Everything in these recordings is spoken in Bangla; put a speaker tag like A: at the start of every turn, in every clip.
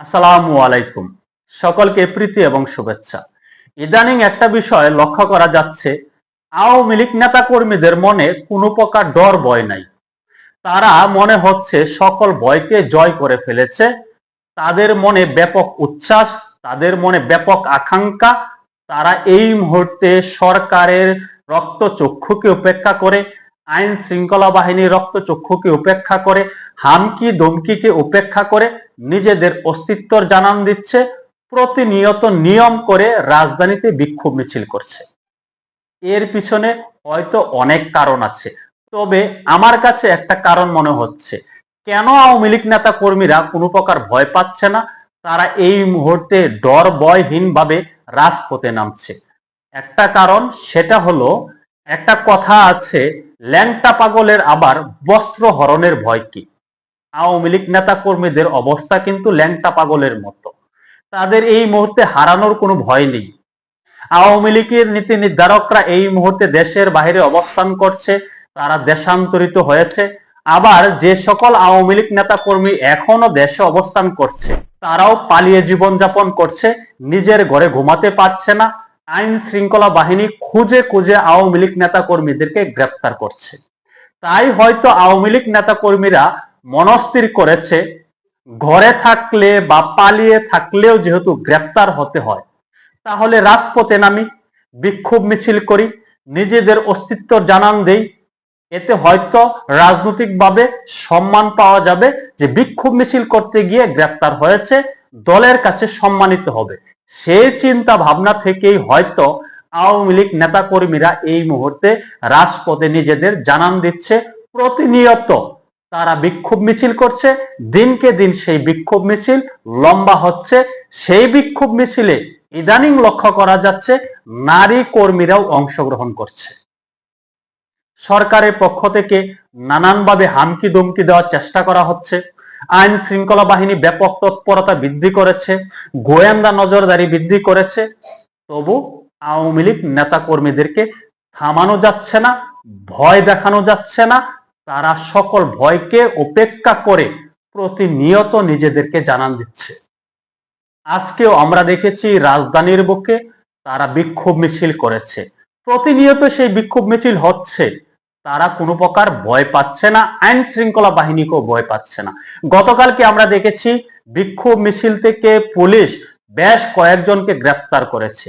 A: আসসালামু আলাইকুম। সকলকে প্রীতি এবং শুভেচ্ছা। ইদানিং একটা বিষয় লক্ষ্য করা যাচ্ছে, আওয়ামী লীগ নেতা কর্মীদের মনে কোনো প্রকার ডর, ভয় নাই। তারা মনে হচ্ছে সকল ভয়কে জয় করে ফেলেছে। তাদের মনে ব্যাপক উচ্ছ্বাস, তাদের মনে ব্যাপক আকাঙ্ক্ষা। তারা এই মুহূর্তে সরকারের রক্তচক্ষুকে উপেক্ষা করে আইন শৃঙ্খলা বাহিনীর রক্ত চক্ষুকে উপেক্ষা করে, হামকি দমকিকে উপেক্ষা করে, নিজেদের অস্তিত্বর জানান দিচ্ছে, প্রতিনিয়ত নিয়ম করে রাজধানীতে বিক্ষোভ মিছিল করছে। এর পিছনে হয়তো অনেক কারণ আছে, তবে আমার কাছে একটা কারণ মনে হচ্ছে। কেন আওয়ামী লীগ নেতা কর্মীরা কোনো প্রকার ভয় পাচ্ছে না? তারা এই মুহূর্তে ডর ভয়হীন ভাবে রাজপথে নামছে। একটা কারণ সেটা হলো, একটা কথা আছে ল্যাংটা পাগলের আবার বস্ত্র হরণের ভয় কি? আওয়ামী লীগ নেতা কর্মীদের অবস্থা কিন্তু ল্যাংটা পাগলের মতো। তাদের এই মুহূর্তে হারানোর কোনো ভয় নেই। আওয়ামী লীগের নীতি নির্ধারকরা এই মুহূর্তে দেশের বাইরে অবস্থান করছে, তারা দেশান্তরিত হয়েছে। আবার যে সকল আওয়ামী লীগ নেতা কর্মী এখনও দেশে অবস্থান করছে, তারাও পালিয়ে জীবনযাপন করছে, নিজের ঘরে ঘুমাতে পারছে না। আইন শৃঙ্খলা বাহিনী খুঁজে খুঁজে আওয়ামী লীগ নেতা কর্মীদেরকে গ্রেপ্তার করছে। তাই হয়তো আওয়ামী লীগ নেতা কর্মীরা মনস্থির করেছে, ঘরে থাকলে বা পালিয়ে থাকলেও যেহেতু গ্রেপ্তার হতে হয়, তাহলে রাজপথে নামি, বিক্ষোভ মিছিল করি, নিজেদের অস্তিত্ব জানান দেই, এতে হয়তো রাজনৈতিকভাবে সম্মান পাওয়া যাবে যে বিক্ষোভ মিছিল করতে গিয়ে গ্রেপ্তার হয়েছে, দলের কাছে সম্মানিত হবে। সেই চিন্তা ভাবনা থেকেই হয়তো আওয়ামী লীগ নেতা কর্মীরা এই মুহূর্তে রাজপথে নিজেদের জানান দিচ্ছে, প্রতিনিয়ত তারা বিক্ষোভ মিছিল করছে, দিনকে দিন সেই বিক্ষোভ মিছিল লম্বা হচ্ছে, সেই বিক্ষোভ মিছিলে ইদানিং লক্ষ্য করা যাচ্ছে নারী কর্মীরাও অংশগ্রহণ করছে। সরকারের পক্ষ থেকে নানানভাবে হামকি দমকি দেওয়ার চেষ্টা করা হচ্ছে আইন শৃঙ্খলা বাহিনী ব্যাপক তৎপরতা বৃদ্ধি করেছে, গোয়েন্দা নজরদারি বৃদ্ধি করেছে, তবু আওয়ামী লীগ নেতা কর্মীদেরকে থামানো যাচ্ছে না, ভয় দেখানো যাচ্ছে না, তারা সকল ভয়কে উপেক্ষা করে প্রতিনিয়ত নিজেদেরকে জানান দিচ্ছে। আজকেও আমরা দেখেছি রাজধানীর বুকে তারা বিক্ষোভ মিছিল করেছে। প্রতিনিয়ত সেই বিক্ষোভ মিছিল হচ্ছে। তারা কোনো প্রকার ভয় পাচ্ছে না, আইন শৃঙ্খলা বাহিনীকেও ভয় পাচ্ছে না। গতকালকে আমরা দেখেছি বিক্ষোভ মিছিল থেকে পুলিশ বেশ কয়েকজনকে গ্রেপ্তার করেছে।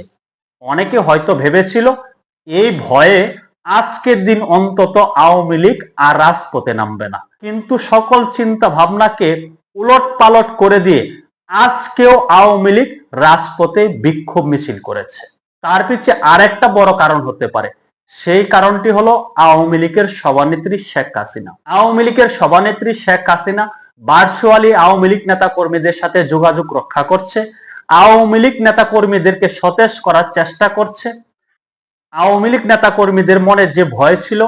A: অনেকে হয়তো ভেবেছিল এই ভয়ে আজকের দিন অন্তত আওয়ামী লীগ আর রাজপথে নামবে না। কিন্তু সকল চিন্তা ভাবনাকে উলট পালট করে দিয়ে আজকেও আওয়ামী লীগ রাজপথে বিক্ষোভ মিছিল করেছে। তার পিছে আরেকটা বড় কারণ হতে পারে। সেই কারণটি হলো আওয়ামী লীগের সভানেত্রী শেখ হাসিনা। আওয়ামী লীগের সভানেত্রী শেখ হাসিনা ভার্চুয়ালি আওয়ামী লীগ নেতা কর্মীদের সাথে যোগাযোগ রক্ষা করছে, আওয়ামী লীগ নেতা কর্মীদেরকে সতেজ করার চেষ্টা করছে। আওয়ামী লীগ নেতা কর্মীদের মনে যে ভয় ছিল,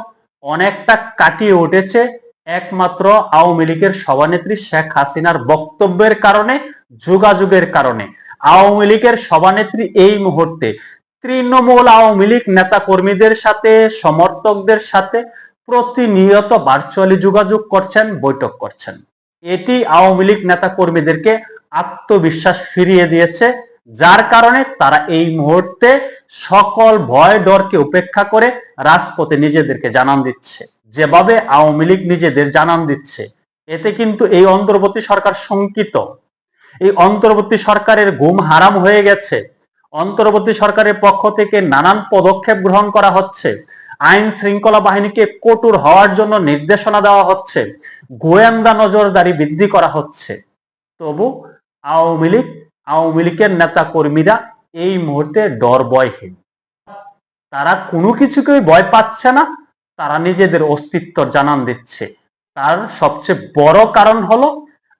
A: অনেকটা কাটিয়ে উঠেছে একমাত্র আওয়ামী লীগের সভানেত্রী শেখ হাসিনার বক্তব্যের কারণে, যোগাযোগের কারণে। আওয়ামী লীগের সভানেত্রী এই মুহূর্তে তৃণমূল আওয়ামী লীগ নেতা কর্মীদের সাথে, সমর্থকদের সাথে প্রতিনিয়ত ভার্চুয়ালি যোগাযোগ করছেন, বৈঠক করছেন। এটি আওয়ামী লীগ নেতা কর্মীদেরকে আত্মবিশ্বাস ফিরিয়ে দিয়েছে, যার কারণে তারা এই মুহূর্তে সকল ভয় ডরকে উপেক্ষা করে রাজপথে নিজেদেরকে জানান দিচ্ছে। যেভাবে আওয়ামী লীগ নিজেদের জানান দিচ্ছে, এতে কিন্তু এই অন্তর্বর্তী সরকার শঙ্কিত। এই অন্তর্বর্তী সরকারের ঘুম হারাম হয়ে গেছে। অন্তর্বর্তী সরকারের পক্ষ থেকে নানান পদক্ষেপ গ্রহণ করা হচ্ছে। আইন শৃঙ্খলা বাহিনীকে কঠোর হওয়ার জন্য নির্দেশনা দেওয়া হচ্ছে। গোয়েন্দা নজরদারি বৃদ্ধি করা হচ্ছে। তবু আওয়ামী লীগ, আওয়ামী লীগের নেতা কর্মীরা এই মুহূর্তে ডর ভয়হীন তারা কোনো কিছুকেই ভয় পাচ্ছে না, তারা নিজেদের অস্তিত্ব জানান দিচ্ছে। তার সবচেয়ে বড় কারণ হলো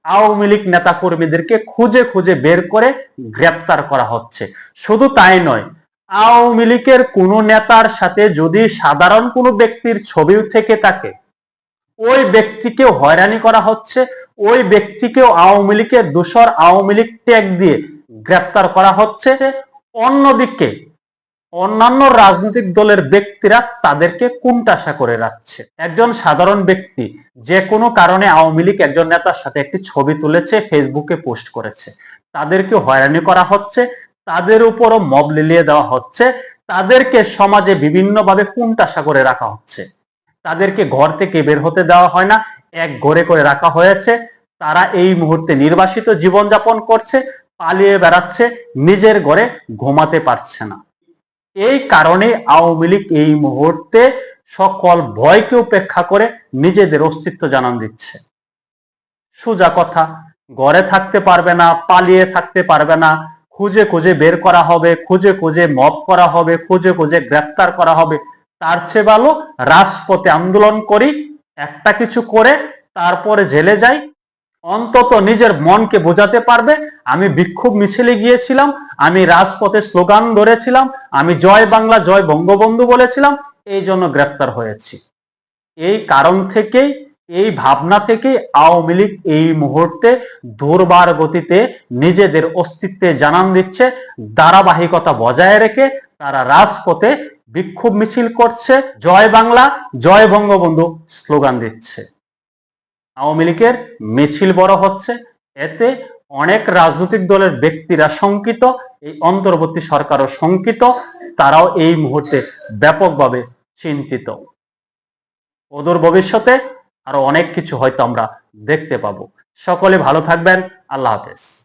A: আওয়ামী লীগ নেতা কর্মীদেরকে খুঁজে খুঁজে বের করে গ্রেপ্তার করা হচ্ছে। শুধু তাই নয়, আওয়ামী লীগের কোনো নেতার সাথে যদি সাধারণ কোনো ব্যক্তির ছবি থেকে থাকে, ওই ব্যক্তিকেও হয়রানি করা হচ্ছে, ওই ব্যক্তিকেও আওয়ামী লীগের দোসর আওয়ামী লীগ ট্যাগ দিয়ে গ্রেপ্তার করা হচ্ছে। অন্যদিকে অন্যান্য রাজনৈতিক দলের ব্যক্তিরা তাদেরকে কুণ্ঠাসা করে রাখছে। একজন সাধারণ ব্যক্তি যে কোনো কারণে আওয়ামী লীগ একজন নেতার সাথে একটি ছবি তুলেছে, ফেসবুকে পোস্ট করেছে। তাদেরকে হয়রানি করা হচ্ছে, তাদের উপরও মব লিলিয়ে দেওয়া হচ্ছে, তাদেরকে সমাজে বিভিন্নভাবে কুণ্ঠাসা করে রাখা হচ্ছে। তাদেরকে ঘর থেকে বের হতে দেওয়া হয় না, এক ঘরে করে রাখা হয়েছে। তারা এই মুহূর্তে নির্বাসিত জীবনযাপন করছে, পালিয়ে বেড়াচ্ছে, নিজের ঘরে ঘুমাতে পারছে না। এই কারণে আওয়ামী লীগ এই মুহূর্তে সকল ভয়কে উপেক্ষা করে নিজেদের অস্তিত্ব জানান দিচ্ছে। সোজা কথা ঘরে থাকতে পারবে না, পালিয়ে থাকতে পারবে না, খুঁজে খুঁজে বের করা হবে, খুঁজে খুঁজে মপ করা হবে, খুঁজে খুঁজে গ্রেপ্তার করা হবে, তার চেয়ে ভালো রাজপথে আন্দোলন করি, একটা কিছু করে, তারপরে জেলে যাই অন্তত নিজের মনকে বোঝাতে পারবে। আমি বিক্ষোভ মিছিলে গিয়েছিলাম, আমি রাজপথে স্লোগান ধরেছিলাম, আমি জয় বাংলা, জয় বঙ্গবন্ধু বলেছিলাম, এই জন্য গ্রেপ্তার হয়েছি। এই কারণ থেকেই, এই ভাবনা থেকে আওয়ামী লীগ এই মুহূর্তে দুর্বার গতিতে নিজেদের অস্তিত্বে জানান দিচ্ছে, ধারাবাহিকতা বজায় রেখে তারা রাজপথে বিক্ষোভ মিছিল করছে, জয় বাংলা, জয় বঙ্গবন্ধু স্লোগান দিচ্ছে। আওয়ামী লীগের মিছিল বড় হচ্ছে। এতে অনেক রাজনৈতিক দলের ব্যক্তিরা শঙ্কিত, এই অন্তর্বর্তী সরকারও শঙ্কিত, তারাও এই মুহূর্তে ব্যাপকভাবে চিন্তিত। ওদূর ভবিষ্যতে আরও অনেক কিছু হয়তো আমরা দেখতে পাবো। সকলে ভালো থাকবেন, আল্লাহ হাফেজ।